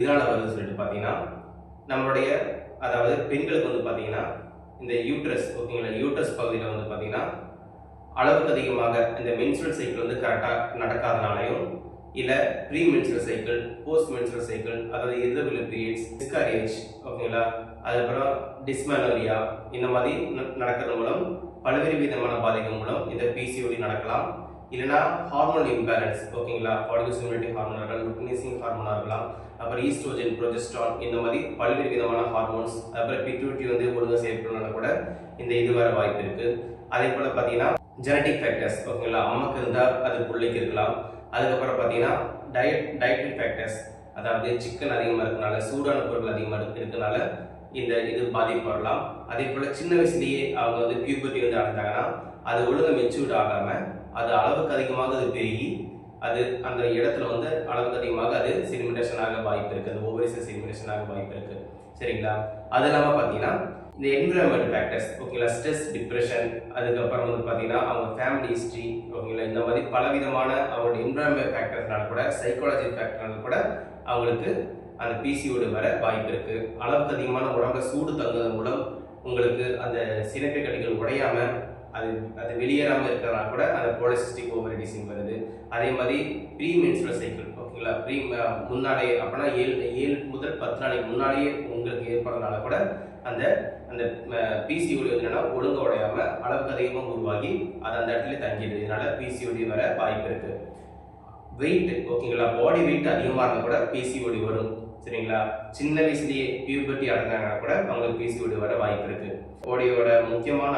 இதனால வருதுன்னு சொல்லிட்டு பார்த்தீங்கன்னா நம்மளுடைய அதாவது பெண்களுக்கு வந்து பார்த்தீங்கன்னா இந்த யூட்ரஸ் ஓகேங்களா யூட்ரஸ் பகுதியில் வந்து பார்த்தீங்கன்னா அளவுக்கு அதிகமாக இந்த மென்சுரல் சைக்கிள் வந்து கரெக்டாக நடக்காதனாலையும் இல்லை pre menstrual cycle post menstrual cycle அதாவது irregular பீரியட்ஸ் டிஸ்கரேஜ் ஓகேங்களா அதுக்கப்புறம் டிஸ்மனோரியா இந்த மாதிரி ந- நடக்கிறது மூலம் பல்வேறு விதமான பாதிப்பு மூலம் இந்த பிசிஓடி நடக்கலாம். இல்லைன்னா ஹார்மோன் இம்பேலன்ஸ் ஓகேங்களா? பாலிகோசிமிலிட்டி ஹார்மோனாக இருக்கலாம் லுட்னிசிங் ஹார்மோனாக இருக்கலாம் அப்புறம் ஈஸ்ட்ரோஜன் ப்ரொஜெஸ்ட்ரான் இந்த மாதிரி பல்வேறு விதமான ஹார்மோன்ஸ் அப்புறம் பிட்யூட்டி வந்து ஒழுங்காக செயல்படணும்னா கூட இந்த இது வர வாய்ப்பு இருக்கு. அதே போல் பார்த்தீங்கன்னா ஜெனட்டிக் ஃபேக்டர்ஸ் ஓகேங்களா? அம்மாக்கு இருந்தால் அது பிள்ளைக்கு இருக்கலாம். அதுக்கப்புறம் பார்த்தீங்கன்னா டயட் டயட்ரி ஃபேக்டர்ஸ் அதாவது சிக்கன் அதிகமாக இருக்கனால சூடான பொருட்கள் அதிகமாக இருக்கிறதுனால இந்த இது பாதிப்பு வரலாம் அதே போல் சின்ன வயசுலேயே அவங்க வந்து பியூபர்ட்டி வந்து அடைஞ்சாங்கன்னா அது ஒழுங்க மெச்சூர்ட் ஆகாமல் அது அளவுக்கு அதிகமாக அது பெருகி அது அந்த இடத்துல வந்து அளவுக்கு அதிகமாக அது செடிமெண்டேஷன் ஆக வாய்ப்பு இருக்கு. அது ஓவரிஸ் செடிமெண்டேஷன் ஆக வாய்ப்பு இருக்கு. சரிங்களா? அது இல்லாமல் பார்த்தீங்கன்னா இந்த என்விரான்மெண்ட் ஃபேக்டர்ஸ் ஓகேங்களா ஸ்ட்ரெஸ் டிப்ரெஷன் அதுக்கப்புறம் வந்து பார்த்தீங்கன்னா அவங்க ஃபேமிலி ஹிஸ்ட்ரி ஓகேங்களா இந்த மாதிரி பலவிதமான அவங்களோட என்விரான்மெண்ட் ஃபேக்டர்ஸ்னால கூட சைக்காலஜி ஃபேக்டர்னால கூட அவங்களுக்கு அந்த பிசிஓடு வர வாய்ப்பு இருக்கு. அளவுக்கு அதிகமான உடம்புல சூடு தங்குவதன் மூலம் உங்களுக்கு அந்த சினைப்பை கட்டிகள் உடையாம அது அது வெளியேறாம இருக்கிறனால கூட அந்த போலிசிஸ்டிக் ஓவரி டிசீஸ் வருது. அதே மாதிரி ப்ரீ மென்சுரல் சைக்கிள் ஓகேங்களா ப்ரீ முன்னாடியே அப்படின்னா ஏழு ஏழு முதல் பத்து நாளைக்கு முன்னாடியே உங்களுக்கு ஏற்படுறதுனால கூட அந்த அந்த பிசிஓடி என்னன்னா ஒழுங்க உடையாம அளவுக்கு அதிகமாக உருவாகி அது அந்த இடத்துல தங்கிடுது. இதனால பிசிஓடி வர வாய்ப்பு இருக்குது வெயிட் ஓகேங்களா பாடி வெயிட் அதிகமாக இருந்தால் கூட பிசிஓடி வரும் சரிங்களா? சின்ன வயசுலேயே பியூபர்ட்டி அடைஞ்சாங்கன்னா கூட அவங்களுக்கு பிசிஓடி வர வாய்ப்பு இருக்குது பாடியோட முக்கியமான